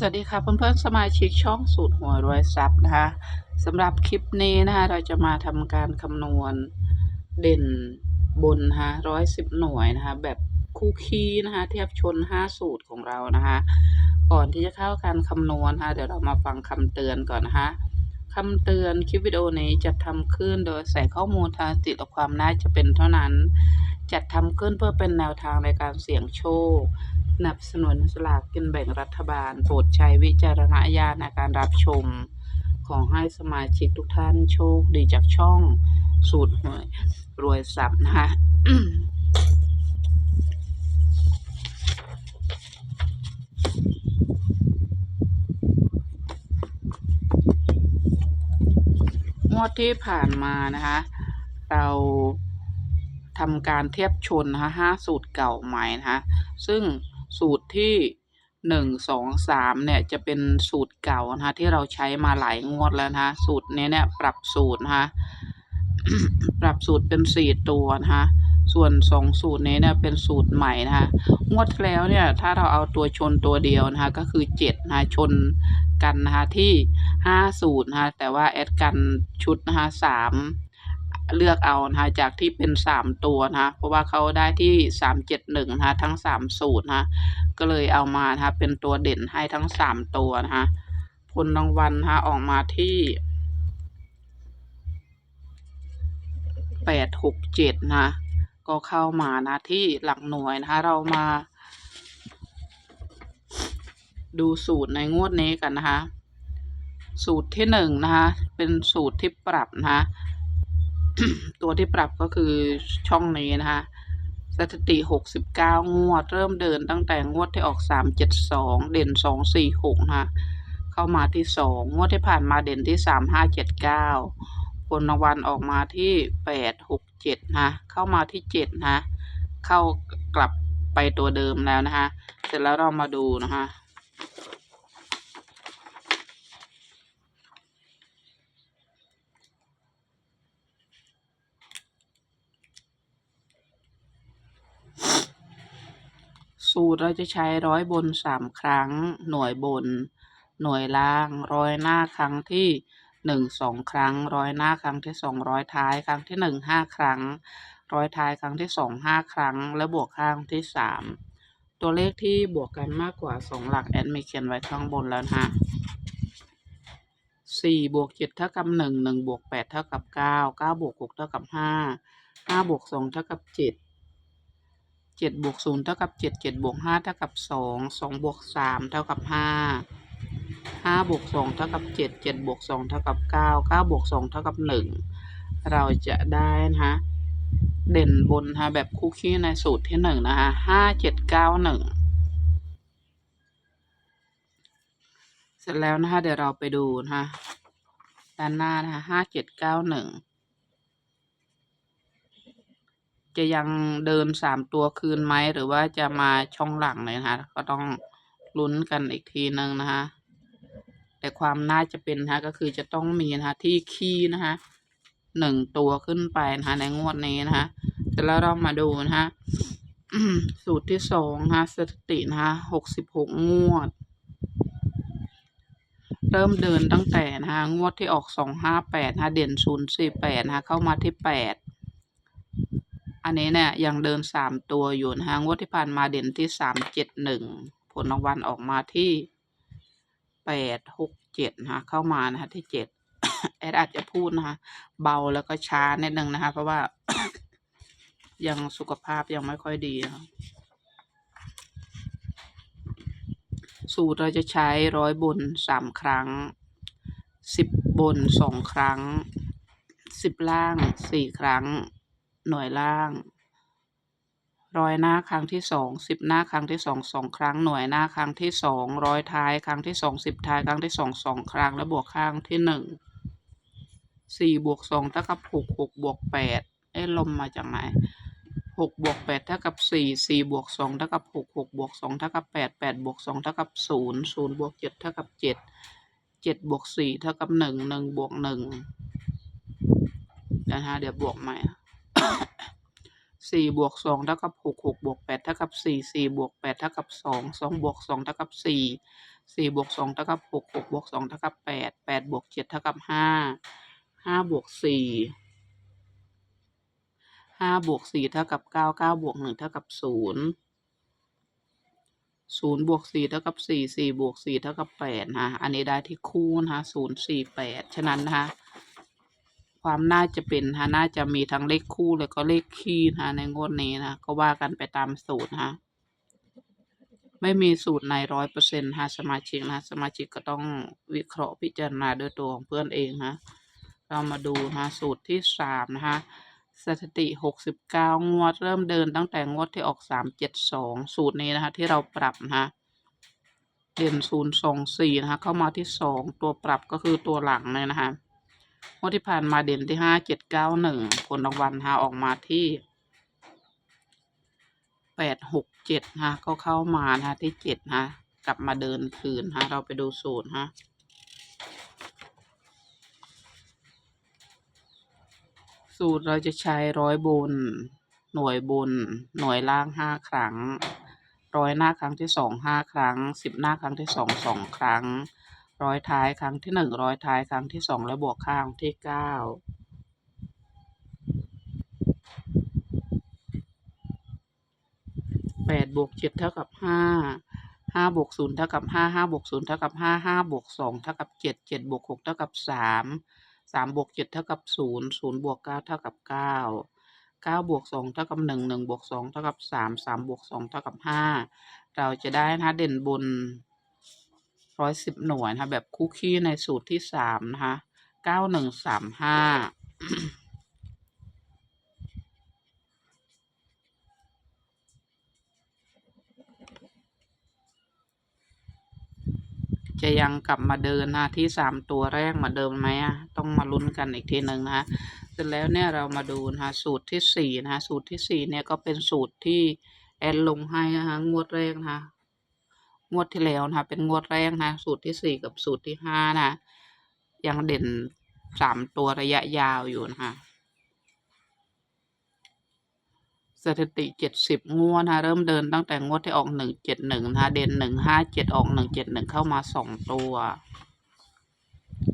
สวัสดีค่ะเพื่อนๆสมาชิกช่องสูตรหัวรวยทรัพย์นะคะสำหรับคลิปนี้นะคะเราจะมาทำการคำนวณเด่นบนนะคะร้อยสิบหน่วยนะคะแบบคู่คีนะคะเทียบชนห้าสูตรของเรานะคะก่อนที่จะเข้าการคำนวณนะคะเดี๋ยวเรามาฟังคำเตือนก่อนนะคะคำเตือนคลิปวิดีโอนี้จะทำขึ้นโดยใส่ข้อมูลทางสติและความน่าจะเป็นเท่านั้น จัดทำขึ้นเพื่อเป็นแนวทางในการเสี่ยงโชคสนับสนุนสลากกินแบ่งรัฐบาล โปรดใช้วิจารณญาณในการรับชม ขอให้สมาชิกทุกท่านโชคดีจากช่องสูตรหวยรวยทรัพย์นะคะงวดที่ผ่านมานะคะ เรา ทำการเทียบชนนะคะห้าสูตรเก่าใหม่นะคะซึ่งสูตรที่หนึ่งสองสามเนี่ยจะเป็นสูตรเก่านะคะที่เราใช้มาหลายงวดแล้วนะคะสูตรนี้เนี่ยปรับสูตรนะคะปรับสูตรเป็นสี่ตัวนะคะส่วนสองสูตรนี้เนี่ยเป็นสูตรใหม่นะคะงวดแล้วเนี่ยถ้าเราเอาตัวชนตัวเดียวนะคะก็คือเจ็ดนะคะชนกันนะคะที่ห้าสูตรนะคะแต่ว่าแอดกันชุดนะคะสาม เลือกเอานะคะจากที่เป็นสามตัวนะคะเพราะว่าเขาได้ที่สามเจ็ดหนึ่งนะคะทั้งสามสูตรนะคะก็เลยเอามานะคะเป็นตัวเด่นให้ทั้งสามตัวนะคะผลรางวัลนะคะออกมาที่แปดหกเจ็ดนะคะก็เข้ามานะที่หลักหน่วยนะคะเรามา ดูสูตรในงวดนี้กันนะคะสูตรที่หนึ่งนะคะเป็นสูตรที่ปรับนะคะ ตัวที่ปรับก็คือช่องนี้นะคะสถิติหกสิบเก้างวด เริ่มเดินตั้งแต่งวดที่ออกสามเจ็ดสองเด่นสองสี่หกนะคะเข้ามาที่สองงวดที่ผ่านมาเด่นที่สามห้าเจ็ดเก้าผลรางวัลออกมาที่แปดหกเจ็ดนะ เข้ามาที่เจ็ดนะ เข้ากลับไปตัวเดิมแล้วนะคะ เสร็จแล้วเรามาดูนะคะ สูตรเราจะใช้ร้อยบนสามครั้ง หน่วยบน หน่วยล่าง ร้อยหน้าครั้งที่หนึ่งสองครั้ง ร้อยหน้าครั้งที่สองร้อยท้ายครั้งที่หนึ่งห้าครั้ง ร้อยท้ายครั้งที่สองห้าครั้ง และบวกข้างที่สามตัวเลขที่บวกกันมากกว่าสองหลักแอดมีเขียนไว้ข้างบนแล้วนะฮะสี่บวกเจ็ดเท่ากับหนึ่งหนึ่งบวกแปดเท่ากับเก้าเก้าบวกหกเท่ากับห้าห้าบวกสองเท่ากับเจ็ด เจ็ดบวกศูนย์เท่ากับเจ็ดเจ็ดบวกห้าเท่ากับสองสองบวกสามเท่ากับห้าห้าบวกสองเท่ากับเจ็ดเจ็ดบวกสองเท่ากับเก้าเก้าบวกสองเท่ากับหนึ่งเราจะได้นะคะเด่นบนนะคะแบบคู่ขี้ในสูตรที่หนึ่งนะคะห้าเจ็ดเก้าหนึ่งเสร็จแล้วนะคะเดี๋ยวเราไปดูนะคะด้านหน้านะคะห้าเจ็ดเก้าหนึ่ง จะยังเดินสามตัวคืนไหมหรือว่าจะมาช่องหลังเลยนะคะก็ต้องลุ้นกันอีกทีนึงนะคะแต่ความน่าจะเป็นนะคะก็คือจะต้องมีนะคะที่คีย์นะคะหนึ่งตัวขึ้นไปนะคะในงวดนี้นะคะเสร็จแล้วเรามาดูนะคะสูตรที่สองนะคะสถิตินะคะหกสิบหกงวด เริ่มเดินตั้งแต่นะคะงวดที่ออกสองห้าแปดนะคะเด่นศูนย์สี่แปดนะคะเข้ามาที่แปด อันนี้เนี่ยยังเดินสามตัวอยู่นะคะงวดที่ผ่านมาเด่นที่สามเจ็ดหนึ่งผลรางวัลออกมาที่แปดหกเจ็ดนะคะเข้ามานะคะที่เจ็ดแอดอาจจะพูดนะคะเบาแล้วก็ช้านิดนึงนะคะ เพราะว่า ยังสุขภาพยังไม่ค่อยดีนะสูตรเราจะใช้ร้อยบนสามครั้งสิบบนสองครั้งสิบล่างสี่ครั้ง หน่วยล่างร้อยหน้าครั้งที่สองสิบหน้าครั้งที่สองสองครั้งหน่วยหน้าครั้งที่สองร้อยท้ายครั้งที่สองสิบท้ายครั้งที่สองสองครั้งและบวกข้างที่หนึ่งสี่บวกสองเท่ากับหกหกบวกแปดเอ้ลมมาจากไหนหกบวกแปดเท่ากับสี่สี่บวกสองเท่ากับหกหกบวกสองเท่ากับแปดแปดบวกสองเท่ากับศูนย์ศูนย์บวกเจ็ดเท่ากับเจ็ดเจ็ดบวกสี่เท่ากับหนึ่งหนึ่งบวกหนึ่งนะฮะเดี๋ยวบวกใหม่ สี่บวกสองเท่ากับหกหกบวกแปดเท่ากับสี่สี่บวกแปดเท่ากับสองสองบวกสองเท่ากับสี่สี่บวกสองเท่ากับหกหกบวกสองเท่ากับแปดแปดบวกเจ็ดเท่ากับห้าห้าบวกสี่ห้าบวกสี่เท่ากับเก้าเก้าบวกหนึ่งเท่ากับศูนย์ศูนย์บวกสี่เท่ากับสี่สี่บวกสี่เท่ากับแปดนะอันนี้ได้ที่คู่นะคะศูนย์สี่แปดฉะนั้นนะคะ ความน่าจะเป็นนะน่าจะมีทั้งเลขคู่แล้วก็เลขคี่นะในงวดนี้นะก็ว่ากันไปตามสูตรนะไม่มีสูตรในร้อยเปอร์เซ็นต์นะสมาชิกนะสมาชิกก็ต้องวิเคราะห์พิจารณาด้วยตัวของเพื่อนเองนะเรามาดูนะสูตรที่สามนะคะสถิติหกสิบเก้างวด เริ่มเดินตั้งแต่งวดที่ออกสามเจ็ดสองสูตรนี้นะคะที่เราปรับนะคะเด่นศูนย์สองสี่นะคะเข้ามาที่สองตัวปรับก็คือตัวหลังเลยนะคะ งวดที่ผ่านมาเด่นที่ห้าเจ็ดเก้าหนึ่งผลรางวัลนะคะออกมาที่แปดหกเจ็ดนะก็เข้ามานะที่เจ็ดนะกลับมาเดินคืนนะเราไปดูสูตรนะคะสูตรเราจะใช้ร้อยบน หน่วยบน หน่วยล่างห้าครั้ง ร้อยหน้าครั้งที่สองห้าครั้ง สิบหน้าครั้งที่สองสองครั้ง ร้อยท้ายครั้งที่หนึ่งร้อยท้ายครั้งที่สองและบวกข้างที่เก้าแปดบวกเจ็ดเท่ากับห้าห้าบวกศูนย์เท่ากับห้าห้าบวกศูนย์เท่ากับห้าห้าบวกสองเท่ากับเจ็ดเจ็ดบวกหกเท่ากับสามสามบวกเจ็ดเท่ากับศูนย์ศูนย์บวกเก้าเท่ากับเก้าเก้าบวกสองเท่ากับหนึ่งหนึ่งบวกสองเท่ากับสามสามบวกสองเท่ากับห้าเราจะได้นะคะเด่นบน ร้อยสิบหน่วยนะคะแบบคู่ขี้ในสูตรที่สามนะคะเก้าหนึ่งสามห้าจะยังกลับมาเดินนะที่สามตัวแรกมาเดิมไหมอะต้องมาลุ้นกันอีกทีหนึ่งนะคะเสร็จแล้วเนี่ยเรามาดูนะคะสูตรที่สี่นะคะสูตรที่สี่เนี่ยก็เป็นสูตรที่แอดลงให้นะคะงวดแรกนะคะ งวดที่แล้วนะคะเป็นงวดแรกนะสูตรที่สี่กับสูตรที่ห้านะยังเด่นสามตัวระยะยาวอยู่นะคะสถิติเจ็ดสิบงวดนะเริ่มเดินตั้งแต่งวดที่ออกหนึ่งเจ็ดหนึ่งนะเด่นหนึ่งห้าเจ็ดออกหนึ่งเจ็ดหนึ่งเข้ามาสองตัว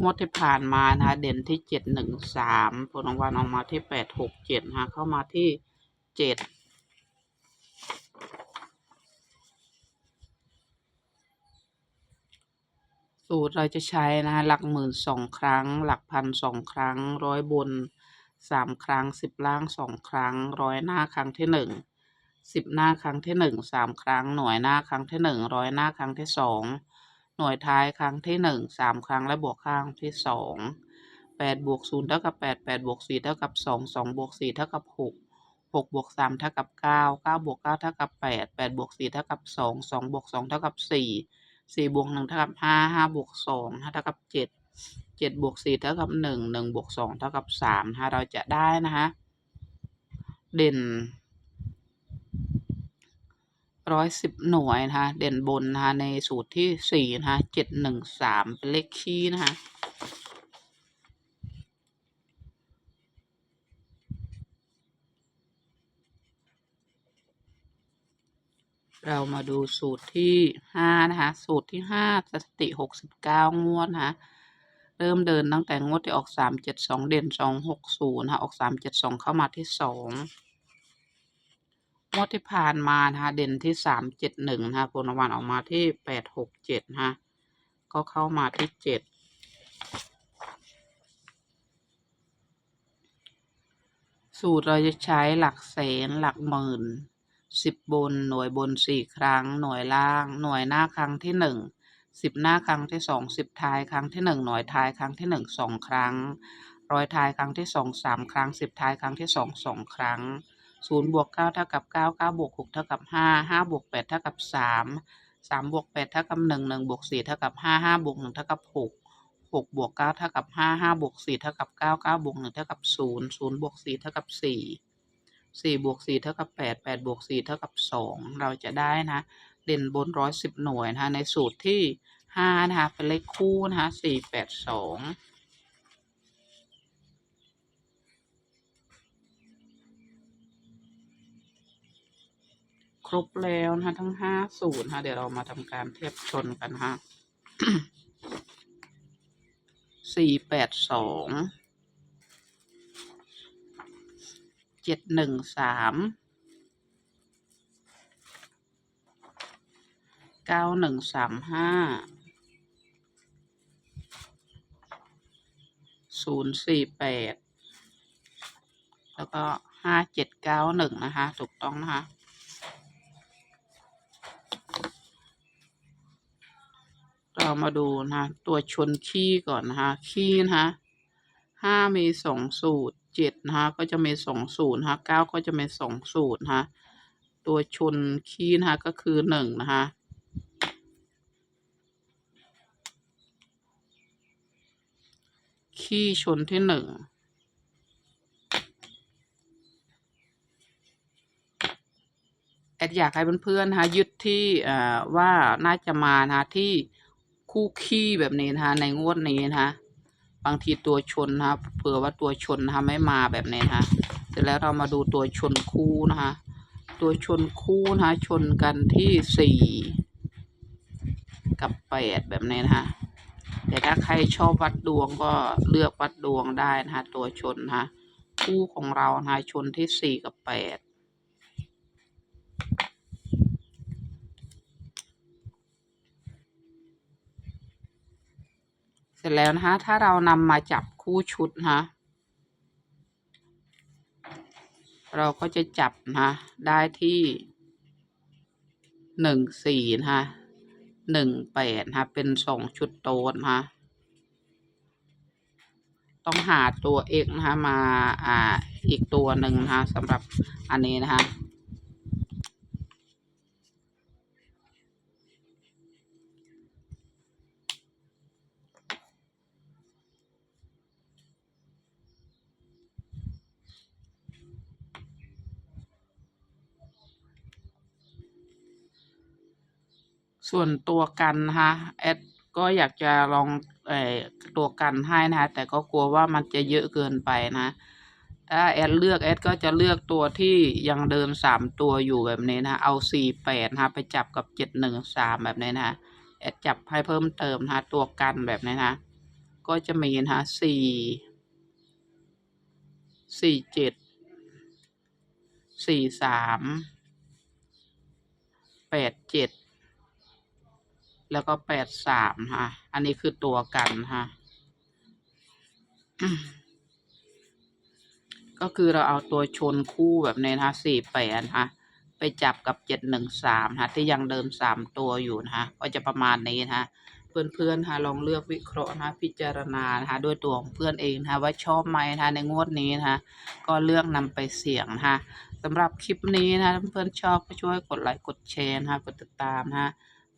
งวดที่ผ่านมานะคะเด่นที่เจ็ดหนึ่งสามผลรางวัลออกมาที่แปดหกเจ็ดนะคะเข้ามาที่เจ็ด สูตรเราจะใช้นะคะหลักหมื่นสองครั้ง หลักพันสองครั้ง ร้อยบนสามครั้งสิบล่างสองครั้ง ร้อยหน้าครั้งที่หนึ่งสิบหน้าครั้งที่หนึ่งสามครั้ง หน่วยหน้าครั้งที่หนึ่งร้อยหน้าครั้งที่สองหน่วยท้ายครั้งที่หนึ่งสามครั้งและบวกข้างที่สองแปดบวกศูนย์เท่ากับแปดแปดบวกสี่เท่ากับสองสองบวกสี่เท่ากับหกหกบวกสามเท่ากับเก้าเก้าบวกเก้าเท่ากับแปดแปดบวกสี่เท่ากับสองสองบวกสองเท่ากับสี่ สี่บวกหนึ่งเท่ากับห้าห้าบวกสองเท่ากับเจ็ดเจ็ดบวกสี่เท่ากับหนึ่งหนึ่งบวกสองเท่ากับสามนะคะเราจะได้นะคะเด่นร้อยสิบหน่วยนะคะ เด่นบนนะคะในสูตรที่สี่นะคะเจ็ดหนึ่งสามเป็นเลขคี่นะคะ เรามาดูสูตรที่ห้านะคะ สูตรที่ห้าสติหกสิบเก้างวดนะคะเริ่มเดินตั้งแต่งวดที่ออกสามเจ็ดสองเด่นสองหกศูนย์นะคะออกสามเจ็ดสองเข้ามาที่สองงวดที่ผ่านมานะคะเด่นที่สามเจ็ดหนึ่งนะคะผลรางวัลออกมาที่แปดหกเจ็ดนะคะก็เข้ามาที่เจ็ดสูตรเราจะใช้หลักแสนหลักหมื่น สิบบนหน่วยบนสี่ครั้ง หน่วยล่าง หน่วยหน้าครั้งที่หนึ่งสิบหน้าครั้งที่สองสิบท้ายครั้งที่หนึ่งหน่วยท้ายครั้งที่หนึ่งสองครั้ง ร้อยท้ายครั้งที่สองสามครั้งสิบท้ายครั้งที่สองสองครั้งศูนย์บวกเก้าเท่ากับเก้าเก้าบวกหกเท่ากับห้าห้าบวกแปดเท่ากับสามสามบวกแปดเท่ากับหนึ่งหนึ่งบวกสี่เท่ากับห้าห้าบวกหนึ่งเท่ากับหกหกบวกเก้าเท่ากับห้าห้าบวกสี่เท่ากับเก้าเก้าบวกหนึ่งเท่ากับศูนย์ศูนย์บวกสี่เท่ากับสี่ สี่บวกสี่เท่ากับแปดแปดบวกสี่เท่ากับสองเราจะได้นะ เด่นบนร้อยสิบหน่วยนะคะในสูตรที่ห้านะคะ เป็นเลขคู่นะคะสี่แปดสองครบแล้วนะคะทั้งห้าสูตรนะคะเดี๋ยวเรามาทำการเทียบชนกันนะคะสี่แปดสอง เจ็ดหนึ่งสามเก้าหนึ่งสามห้าศูนย์สี่แปดแล้วก็ห้าเจ็ดเก้าหนึ่งนะคะ ถูกต้องนะคะเรามาดูนะคะตัวชนขี้ก่อนนะคะ ขี้นะคะห้ามีสองสูตร เจ็ดนะคะก็จะมีสองสูตรนะคะเก้าก็จะมีสองสูตรนะคะตัวชนขี้นะคะก็คือหนึ่งนะคะขี้ชนที่หนึ่งแอดอยากให้เพื่อนๆนะคะยึดที่อ่าว่าน่าจะมานะคะที่คู่ขี้แบบนี้นะคะในงวดนี้นะคะ บางทีตัวชนนะคะเผื่อว่าตัวชนนะคะไม่มาแบบนี้นะคะเสร็จแล้วเรามาดูตัวชนคู่นะคะ ตัวชนคู่นะคะชนกันที่สี่กับแปดแบบนี้นะคะแต่ถ้าใครชอบวัดดวงก็เลือกวัดดวงได้นะคะตัวชนนะคะคู่ของเรานะคะชนที่สี่กับแปด จแล้วนะคะ ถ้าเรานำมาจับคู่ชุดนะคะเราก็จะจับนะคะได้ที่หนึ่งสี่นะคะหนึ่งแปดนะคะเป็นสองชุดโต๊ดนะคะต้องหาตัวเอกนะคะมาอ่าอีกตัวหนึ่งนะคะสำหรับอันนี้นะคะ ส่วนตัวกันนะคะแอดก็อยากจะลองเออตัวกันให้นะคะแต่ก็กลัวว่ามันจะเยอะเกินไปนะถ้าแอดเลือกแอดก็จะเลือกตัวที่ยังเดินสามตัวอยู่แบบนี้นะเอาสี่แปดนะไปจับกับเจ็ดหนึ่งสามแบบนี้นะแอดจับให้เพิ่มเติมนะตัวกันแบบนี้นะก็จะมีนะสี่สี่เจ็ดสี่สามแปดเจ็ด แล้วก็แปดสามค่ะอันนี้คือตัวกันค่ะก็คือเราเอาตัวชนคู่แบบนี้นะสี่แปดนะไปจับกับเจ็ดหนึ่งสามนะที่ยังเดินสามตัวอยู่นะคะก็จะประมาณนี้นะคะเพื่อนๆนะลองเลือกวิเคราะห์นะพิจารณานะคะด้วยตัวของเพื่อนเองนะคะว่าชอบไหมนะคะในงวดนี้นะคะก็เลือกนำไปเสี่ยงนะคะสำหรับคลิปนี้นะเพื่อนๆชอบก็ช่วยกดไลค์กดแชร์นะคะกดติดตามนะคะ